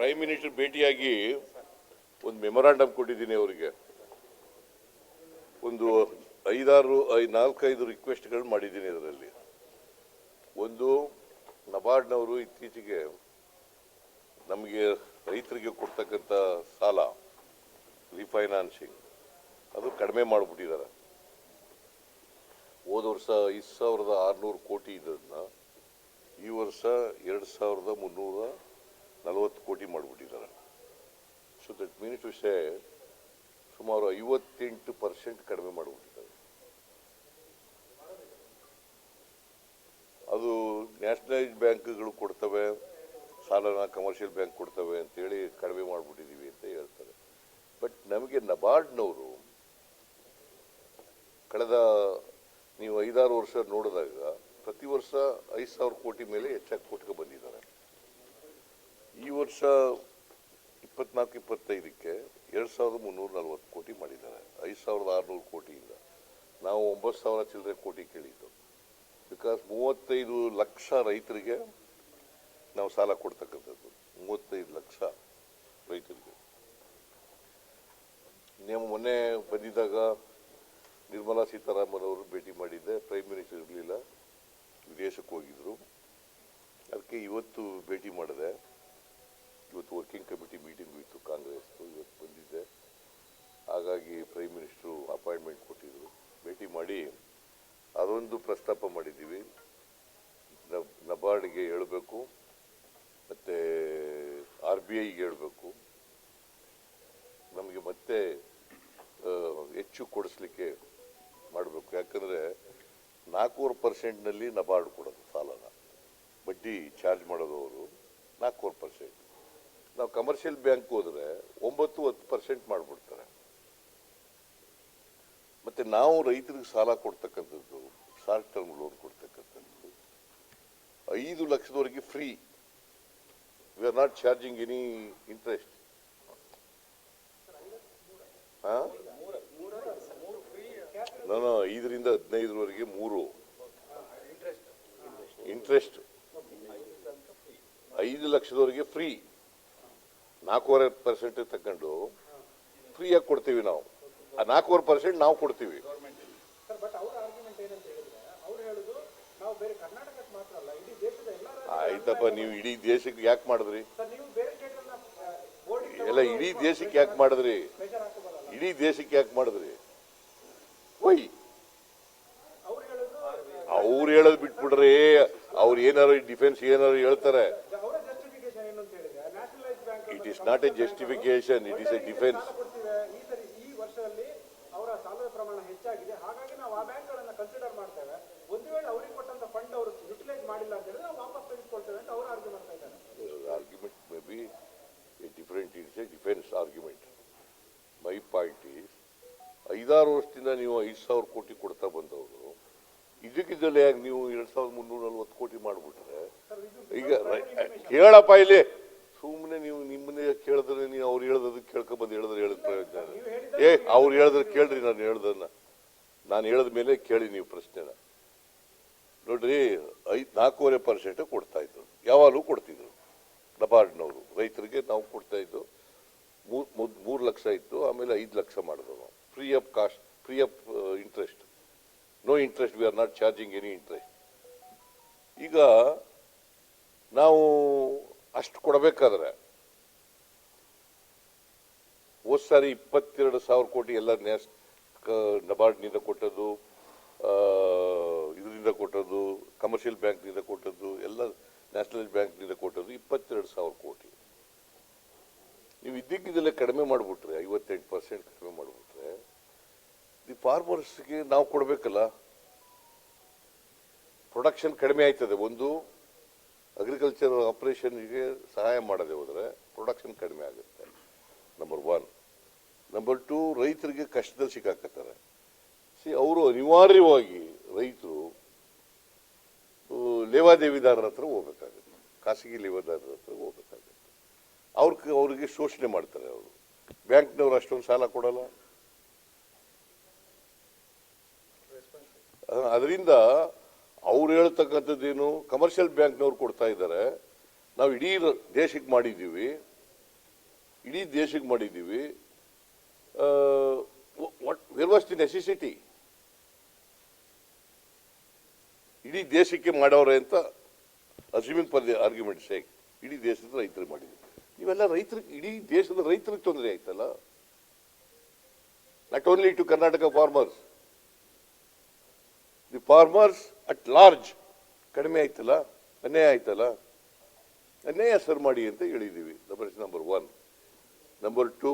Prime minister ಭೇಟಿಯಾಗಿ ಒಂದು memorandum ಕೊಟ್ಟಿದ್ದೀನಿ ಅವರಿಗೆ. ಒಂದು ಐದಾರು, ಐ, ನಾಲ್ಕೈದು ರಿಕ್ವೆಸ್ಟ್ಗಳು ಮಾಡಿದ್ದೀನಿ ಅದರಲ್ಲಿ ಒಂದು ನಬಾರ್ಡ್ನವರು ಇತ್ತೀಚೆಗೆ ನಮಗೆ ರೈತರಿಗೆ ಕೊಡ್ತಕ್ಕಂಥ ಸಾಲ ರಿಫೈನಾನ್ಸಿಂಗ್ ಅದು ಕಡಿಮೆ ಮಾಡಿಬಿಟ್ಟಿದ್ದಾರೆ. ಹೋದ ವರ್ಷ ಐದು ಸಾವಿರದ ಆರುನೂರು ಕೋಟಿ ಇದನ್ನು ಈ ವರ್ಷ ಎರಡು ಸಾವಿರದ ಮುನ್ನೂರ ನಲವತ್ತು ಕೋಟಿ ಮಾಡಿಬಿಟ್ಟಿದ್ದಾರೆ. So that means to say ಸುಮಾರು ಐವತ್ತೆಂಟು ಪರ್ಸೆಂಟ್ ಕಡಿಮೆ ಮಾಡಿಬಿಟ್ಟಿದ್ದಾರೆ. ಅದು ನ್ಯಾಷನಲೈಸ್ ಬ್ಯಾಂಕ್ಗಳು ಕೊಡ್ತವೆ, ಸಾಲನ ಕಮರ್ಷಿಯಲ್ ಬ್ಯಾಂಕ್ ಕೊಡ್ತವೆ ಅಂತೇಳಿ ಕಡಿಮೆ ಮಾಡಿಬಿಟ್ಟಿದ್ದೀವಿ ಅಂತ ಹೇಳ್ತಾರೆ. ಬಟ್ ನಮಗೆ ನಬಾರ್ಡ್ನವರು ಕಳೆದ ನೀವು ಐದಾರು ವರ್ಷ ನೋಡಿದಾಗ ಪ್ರತಿ ವರ್ಷ ಐದು ಸಾವಿರ ಕೋಟಿ ಮೇಲೆ ಹೆಚ್ಚಾಗಿ ಕೊಟ್ಕೊ ಬಂದಿದ್ದಾರೆ. ಈ ವರ್ಷ ಇಪ್ಪತ್ನಾಲ್ಕು ಇಪ್ಪತ್ತೈದಕ್ಕೆ ಎರಡು ಸಾವಿರದ ಮುನ್ನೂರ ನಲ್ವತ್ತು ಕೋಟಿ ಮಾಡಿದ್ದಾರೆ. ಐದು ಸಾವಿರದ ಆರುನೂರು ಕೋಟಿಯಿಂದ. ನಾವು ಒಂಬತ್ತು ಸಾವಿರ ಚಿಲ್ಲರೆ ಕೋಟಿ ಕೇಳಿದ್ದು. ಬಿಕಾಸ್ ಮೂವತ್ತೈದು ಲಕ್ಷ ರೈತರಿಗೆ ನಾವು ಸಾಲ ಕೊಡ್ತಕ್ಕಂಥದ್ದು. ಮೂವತ್ತೈದು ಲಕ್ಷ ರೈತರಿಗೆ. ನೀವು ಮೊನ್ನೆ ಬಂದಿದ್ದಾಗ ನಿರ್ಮಲಾ ಸೀತಾರಾಮನ್ ಅವರು ಭೇಟಿ ಮಾಡಿದ್ದೆ. ಪ್ರೈಮ್ ಮಿನಿಸ್ಟರ್ ಇರಲಿಲ್ಲ. ವಿದೇಶಕ್ಕೆ ಹೋಗಿದ್ದರು ಅದಕ್ಕೆ ಇವತ್ತು ಭೇಟಿ ಮಾಡಿದೆ. ಇವತ್ತು ವರ್ಕಿಂಗ್ ಕಮಿಟಿ ಮೀಟಿಂಗ್ ಇತ್ತು, ಕಾಂಗ್ರೆಸ್ ಇವತ್ತು ಬಂದಿದ್ದೆ ಹಾಗಾಗಿ ಪ್ರೈಮ್ ಮಿನಿಸ್ಟ್ರು ಅಪಾಯಿಂಟ್ಮೆಂಟ್ ಕೊಟ್ಟಿದ್ರು. ಭೇಟಿ ಮಾಡಿ ಅದೊಂದು ಪ್ರಸ್ತಾಪ ಮಾಡಿದ್ದೀವಿ. ನಬ್- ನಬಾರ್ಡ್ಗೆ ಹೇಳಬೇಕು, ಮತ್ತು ಆರ್ ಬಿ ಐಗೆ ಹೇಳಬೇಕು. ನಮಗೆ ಮತ್ತೆ ಹೆಚ್ಚು ಕೊಡಿಸ್ಲಿಕ್ಕೆ ಮಾಡಬೇಕು. ಯಾಕಂದರೆ ನಾಲ್ಕೂವರೆ ಪರ್ಸೆಂಟ್ನಲ್ಲಿ ನಬಾರ್ಡ್ ಕೊಡೋದು ಸಾಲನ. ಬಡ್ಡಿ ಚಾರ್ಜ್ ಮಾಡೋದು ಅವರು ನಾಲ್ಕೂವರೆ ಪರ್ಸೆಂಟ್ ನಾವು ಕಮರ್ಷಿಯಲ್ ಬ್ಯಾಂಕ್ ಹೋದ್ರೆ ಒಂಬತ್ತು, ಹತ್ತು ಪರ್ಸೆಂಟ್ ಮಾಡಿಬಿಡ್ತಾರೆ. ಮತ್ತು ನಾವು ರೈತರಿಗೆ ಸಾಲ ಕೊಡ್ತಕ್ಕಂಥದ್ದು, ಶಾರ್ಟ್ ಟರ್ಮ್ ಲೋನ್ ಕೊಡ್ತಕ್ಕಂಥದ್ದು, ಐದು ಲಕ್ಷದವರೆಗೆ free we are not charging any interest ನಾನು ಐದರಿಂದ ಹದಿನೈದರವರೆಗೆ ಮೂರು. ಇಂಟ್ರೆಸ್ಟ್ ಐದು ಲಕ್ಷದವರೆಗೆ ಫ್ರೀ ನಾಲ್ಕೂವರೆ ಪರ್ಸೆಂಟ್ ತಗೊಂಡು ಫ್ರೀಯಾಗಿ ಕೊಡ್ತೀವಿ ನಾವು. ಆ ನಾಲ್ಕೂವರೆ ಪರ್ಸೆಂಟ್ ನಾವು ಕೊಡ್ತೀವಿ. ಆಯ್ತಪ್ಪ ನೀವು ಇಡೀ ದೇಶಕ್ಕೆ ಯಾಕೆ ಮಾಡಿದ್ರಿ? ಎಲ್ಲ ಇಡೀ ದೇಶಕ್ಕೆ ಯಾಕೆ ಮಾಡಿದ್ರಿ? ಇಡೀ ದೇಶಕ್ಕೆ ಯಾಕೆ ಮಾಡಿದ್ರಿ? ಹೇಳುದು ಅವ್ರು ಹೇಳೋದು ಬಿಟ್ಬಿಡ್ರಿ ಅವ್ರು ಏನಾರು ಡಿಫೆನ್ಸ್ ಏನಾರು ಹೇಳ್ತಾರೆ ಅವರ ಜಸ್ಟಿಫಿಕೇಶನ್ ಏನು ಅಂತ ಹೇಳಿದ್ರೆ nationalise bank it is not a justification, it is a defence ಅವರ ಸಾಲದ ಪ್ರಮಾಣ ಹೆಚ್ಚಾಗಿದೆ ಹಾಗಾಗಿ ನಾವು ಆ ಬ್ಯಾಂಕ್ಗಳನ್ನು ಕನ್ಸಿಡರ್ ಮಾಡ್ತೇವೆ ಒಂದು ವೇಳೆ ಅವರಿಗೆ ಕೊಟ್ಟಂತ ಫಂಡ್ ಅವರು ಯುಟಿಲೈಸ್ ಮಾಡಿಲ್ಲ ಅಂತ ಹೇಳಿದ್ರೆ ನಾವು ವಾಪಸ್ ತೆಗೆದುಕೊಳ್ತೇವೆ ಅಂತ ಅವ್ರು ಆರ್ಗ್ಯೂ ಮಾಡ್ತಾ ಇದ್ದಾರೆ argument may be a different, it's a defense point My point is, ಐದಾರು ವರ್ಷದಿಂದ ನೀವು ಐದು ಸಾವಿರ ಕೋಟಿ ಕೊಡ್ತಾ ಬಂದವರು ಇದಕ್ಕಿದ್ದಲ್ಲಿ ಯಾಕೆ ನೀವು ಎರಡ್ ಸಾವಿರದ ಮುನ್ನೂರ ನಲ್ವತ್ತು ಕೋಟಿ ಮಾಡಿಬಿಟ್ರೆ ಈಗ ಕೇಳಪ್ಪ ಇಲ್ಲಿ. ಸುಮ್ಮನೆ ನೀವು ನಿಮ್ಮನ್ನೇ ಕೇಳಿದ್ರೆ ನೀವು ಅವ್ರು ಹೇಳೋದಕ್ಕೆ ಕೇಳ್ಕೊಂಬಂದು ಹೇಳಿದ್ರೆ ಹೇಳಿದ ಪ್ರಯೋಜನ ಏ ಅವ್ರು ಹೇಳಿದ್ರೆ ಕೇಳ್ರಿ ನಾನು ಹೇಳ್ದನ್ನ ನಾನು ಹೇಳಿದ ಮೇಲೆ ಕೇಳಿ ನೀವು ಪ್ರಶ್ನೆನ. ನೋಡ್ರಿ ಐದು ನಾಲ್ಕೂವರೆ ಪರ್ಸೆಂಟ್ ಕೊಡ್ತಾ ಇದ್ರು. ಯಾವಾಗಲೂ ಕೊಡ್ತಿದ್ರು. ನಬಾರ್ಡ್ನವರು ರೈತರಿಗೆ ನಾವು ಕೊಡ್ತಾ ಇದ್ದು ಮೂರು ಮೂರು ಲಕ್ಷ ಇತ್ತು ಆಮೇಲೆ ಐದು ಲಕ್ಷ ಮಾಡಿದ್ರು ನಾವು. Free of cost free of interest no interest we are not charging any interest ಈಗ ನಾವು ಅಷ್ಟು ಕೊಡಬೇಕಾದ್ರೆ. ಹೋದ ಸಾರಿ ಇಪ್ಪತ್ತೆರಡು ಸಾವಿರ ಕೋಟಿ ಎಲ್ಲ ನ್ಯಾಸ್ ನಬಾರ್ಡ್ನಿಂದ ಕೊಟ್ಟದ್ದು ಇದರಿಂದ ಕೊಟ್ಟದ್ದು, ಕಮರ್ಷಿಯಲ್ ಬ್ಯಾಂಕ್ನಿಂದ ಕೊಟ್ಟದ್ದು, ಎಲ್ಲ ನ್ಯಾಷನಲ್ ಬ್ಯಾಂಕ್ನಿಂದ ಕೊಟ್ಟದ್ದು ಇಪ್ಪತ್ತೆರಡು ಸಾವಿರ ಕೋಟಿ. ನೀವು ಇದ್ದಕ್ಕಿದ್ದಲ್ಲೇ ಕಡಿಮೆ ಮಾಡಿಬಿಟ್ರೆ, ಐವತ್ತೆಂಟು ಪರ್ಸೆಂಟ್ ಕಡಿಮೆ ಮಾಡಿಬಿಟ್ರೆ ದಿ ಫಾರ್ಮರ್ಸ್ಗೆ ನಾವು ಕೊಡಬೇಕಲ್ಲ. ಪ್ರೊಡಕ್ಷನ್ ಕಡಿಮೆ ಆಯ್ತದೆ. ಒಂದು ಅಗ್ರಿಕಲ್ಚರ್ ಆಪ್ರೇಷನ್ಗೆ ಸಹಾಯ ಮಾಡದೆ ಹೋದರೆ ಪ್ರೊಡಕ್ಷನ್ ಕಡಿಮೆ ಆಗುತ್ತೆ. ನಂಬರ್ ಒನ್ ನಂಬರ್ ಟು ರೈತರಿಗೆ ಕಷ್ಟದಲ್ಲಿ ಸಿಕ್ಕಾಕತ್ತಾರೆ. ಸಿ ಅವರು ಅನಿವಾರ್ಯವಾಗಿ ರೈತರು ಲೇವಾದೇವಿದಾರರ ಹತ್ರ ಹೋಗ್ಬೇಕಾಗುತ್ತೆ. ಖಾಸಗಿ ಲೇವಾದಾರರ ಹತ್ರ ಹೋಗ್ಬೇಕಾಗುತ್ತೆ. ಅವ್ರ ಅವರಿಗೆ ಶೋಷಣೆ ಮಾಡ್ತಾರೆ ಅವರು. ಬ್ಯಾಂಕ್ನವ್ರು ಅಷ್ಟೊಂದು ಸಾಲ ಕೊಡಲ್ಲ. ಅದರಿಂದ ಅವ್ರು ಹೇಳ್ತಕ್ಕಂಥದ್ದೇನು ಕಮರ್ಷಿಯಲ್ ಬ್ಯಾಂಕ್ನವ್ರು ಕೊಡ್ತಾ ಇದ್ದಾರೆ. ನಾವು ಇಡೀ ದೇಶಕ್ಕೆ ಮಾಡಿದ್ದೀವಿ. ಇಡೀ ದೇಶಕ್ಕೆ ಮಾಡಿದ್ದೀವಿ. ವೆರ್ ವಾಸ್ ದಿ ನೆಸೆಸಿಟಿ ಇಡೀ ದೇಶಕ್ಕೆ ಮಾಡೋರೆ ಅಂತ assuming for the argument sake ಇಡೀ ದೇಶದ ರೈತರಿಗೆ ಮಾಡಿದ್ವಿ ಇವೆಲ್ಲ ರೈತರಿಗೆ ಇಡೀ ದೇಶದ ರೈತರಿಗೆ ತೊಂದರೆ ಆಯ್ತಲ್ಲ? Not only to Karnataka farmers the farmers at large, ಕಡಿಮೆ ಆಯ್ತಲ್ಲ, ಅನ್ಯಾಯ ಆಯ್ತಲ್ಲ, ಅನ್ಯಾಯ ಸರ್ ಮಾಡಿ ಅಂತ ಹೇಳಿದ್ದೀವಿ number number one number two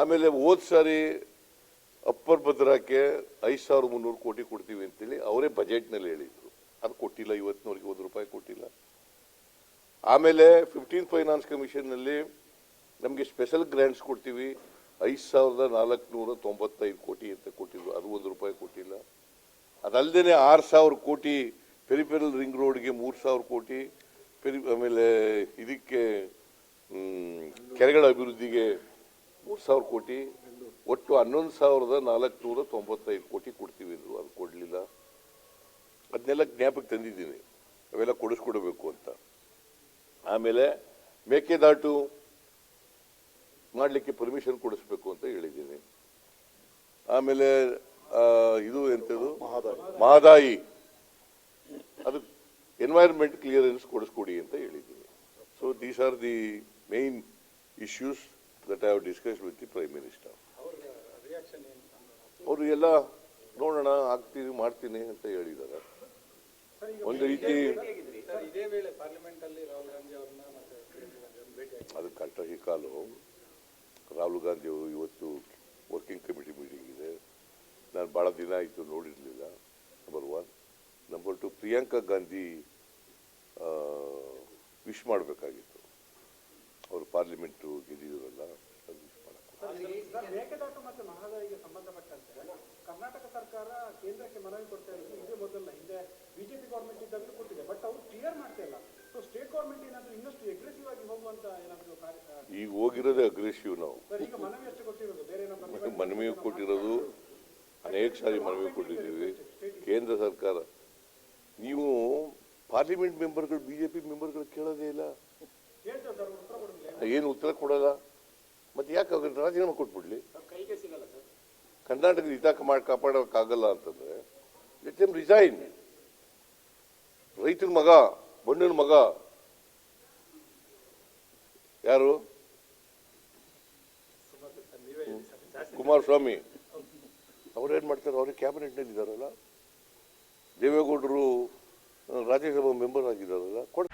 ಆಮೇಲೆ ಹೋದ ಸಾರಿ ಅಪ್ಪರ್ ಭದ್ರಾಕ್ಕೆ ಐದು ಸಾವಿರ ಮುನ್ನೂರು ಕೋಟಿ ಕೊಡ್ತೀವಿ ಅಂತೇಳಿ ಅವರೇ ಬಜೆಟ್ನಲ್ಲಿ ಹೇಳಿದ್ರು. ಅದು ಕೊಟ್ಟಿಲ್ಲ, ಇವತ್ತಿನವರೆಗೆ ಒಂದು ರೂಪಾಯಿ ಕೊಟ್ಟಿಲ್ಲ. ಆಮೇಲೆ ಫಿಫ್ಟೀನ್ ಫೈನಾನ್ಸ್ ಕಮಿಷನ್ನಲ್ಲಿ ನಮಗೆ ಸ್ಪೆಷಲ್ ಗ್ರ್ಯಾಂಟ್ಸ್ ಕೊಡ್ತೀವಿ, ಐದು ಸಾವಿರದ ನಾಲ್ಕುನೂರ ತೊಂಬತ್ತೈದು ಕೋಟಿ ಅಂತ ಕೊಟ್ಟಿದ್ರು, ಅದು ಒಂದು ರೂಪಾಯಿ ಕೊಟ್ಟಿಲ್ಲ. ಅದಲ್ಲದೆ ಆರು ಸಾವಿರ ಕೋಟಿ ಪೆರಿಫೆರಲ್ ರಿಂಗ್ ರೋಡ್ಗೆ ಮೂರು ಸಾವಿರ ಕೋಟಿ, ಪೆರಿ, ಆಮೇಲೆ ಇದಕ್ಕೆ ಕೆರೆಗಳ ಅಭಿವೃದ್ಧಿಗೆ ಮೂರು ಸಾವಿರ ಕೋಟಿ, ಒಟ್ಟು ಹನ್ನೊಂದು ಸಾವಿರದ ನಾಲ್ಕುನೂರ ತೊಂಬತ್ತೈದು ಕೋಟಿ ಕೊಡ್ತೀವಿ ಅಂದರು, ಅದು ಕೊಡಲಿಲ್ಲ. ಅದನ್ನೆಲ್ಲ ಜ್ಞಾಪಕ್ಕೆ ತಂದಿದ್ದೀನಿ. ಅವೆಲ್ಲ ಕೊಡಿಸ್ಕೊಡ್ಬೇಕು ಅಂತ. ಆಮೇಲೆ ಮೇಕೆದಾಟು ಮಾಡಲಿಕ್ಕೆ ಪರ್ಮಿಷನ್ ಕೊಡಿಸ್ಬೇಕು ಅಂತ ಹೇಳಿದ್ದೀನಿ. ಆಮೇಲೆ ಇದು ಎಂಥದ್ದು ಮಹದಾಯಿ. ಅದು ಎನ್ವೈರನ್ಮೆಂಟ್ ಕ್ಲಿಯರೆನ್ಸ್ ಕೊಡಿಸ್ಕೊಡಿ ಅಂತ ಹೇಳಿದ್ದೀನಿ so these are the main issues that I have discuss with the prime minister ಅವರು ಎಲ್ಲ ನೋಡೋಣ ಆಗ್ತೀನಿ ಮಾಡ್ತೀನಿ ಅಂತ ಹೇಳಿದ್ದಾರೆ. ಒಂದು ರೀತಿ ಅದು ಕಾಲು ರಾಹುಲ್ ಗಾಂಧಿ ಅವರು ಇವತ್ತು ವರ್ಕಿಂಗ್ ಕಮಿಟಿ ಮೀಟಿಂಗ್ ಇದೆ ನಾನು ಭಾಳ ದಿನ ಆಯಿತು ನೋಡಿರಲಿಲ್ಲ number one number two Priyanka Gandhi wish ಮಾಡಬೇಕಾಗಿತ್ತು. ಅವರು ಪಾರ್ಲಿಮೆಂಟು ಗೆದ್ದಿದ್ರಲ್ಲ ಅದು ವಿಶ್ ಕರ್ನಾಟಕ ಸರ್ಕಾರ ಕೇಂದ್ರಕ್ಕೆ ಮನವಿ ಕೊಡ್ತಾ ಇರೋದು ಇದೇ ಮೊದಲ ಹಿಂದೆ ಬಿಜೆಪಿ ಗೌರ್ಮೆಂಟ್ ಇದ್ದಾಗಲೂ ಕೊಟ್ಟಿದೆ ಬಟ್ ಅವ್ರು ಕ್ಲಿಯರ್ ಮಾಡ್ತಾ ಇಲ್ಲ. ಸೊ ಸ್ಟೇಟ್ ಗೌರ್ಮೆಂಟ್ ಏನಾದ್ರು ಇನ್ನಷ್ಟು ಅಗ್ರೆಸಿವ್ ಆಗಿ ಹೋಗುವಂತ ಏನಾದ್ರು ಈಗ ಹೋಗಿರೋದೇ ಅಗ್ರೆಸಿವ್ ನಾವು. ಸರ್ ಈಗ ಮನವಿ ಅಷ್ಟು ಕೊಟ್ಟಿರೋದು? ಬೇರೆ ಏನೋ ಮತ್ತೆ ಕೊಟ್ಟಿರೋದು ಅನೇಕ ಸಾರಿ ಮನವಿ ಕೊಟ್ಟಿದ್ದೀವಿ. ಕೇಂದ್ರ ಸರ್ಕಾರ. ನೀವು ಪಾರ್ಲಿಮೆಂಟ್ ಮೆಂಬರ್ಗಳು, ಬಿಜೆಪಿ ಮೆಂಬರ್ಗಳು ಕೇಳೋದೇ ಇಲ್ಲ. ಏನು ಉತ್ತರ ಕೊಡಲ್ಲ. ಮತ್ತೆ ಯಾಕೆ ಅವ್ರಿಗೆ ರಾಜೀನಾಮೆ ಕೊಟ್ಬಿಡ್ಲಿ? ಕರ್ನಾಟಕದ ಹಿತ ಮಾಡಿ ಕಾಪಾಡೋಕ್ಕಾಗಲ್ಲ ಅಂತಂದ್ರೆ ಲೆಟ್ ಎಂ ರಿಸೈನ್ ರೈತನ ಮಗ, ಬಣ್ಣನ ಮಗ. ಯಾರು? ಕುಮಾರಸ್ವಾಮಿ. ಅವ್ರೇನ್ ಮಾಡ್ತಾರೆ? ಅವ್ರಿಗೆ ಕ್ಯಾಬಿನೆಟ್ನಲ್ಲಿ ಇದ್ದಾರಲ್ಲ ದೇವೇಗೌಡರು ರಾಜ್ಯಸಭಾ ಮೆಂಬರ್ ಆಗಿದ್ದಾರಲ್ಲ? ಕೊಡ್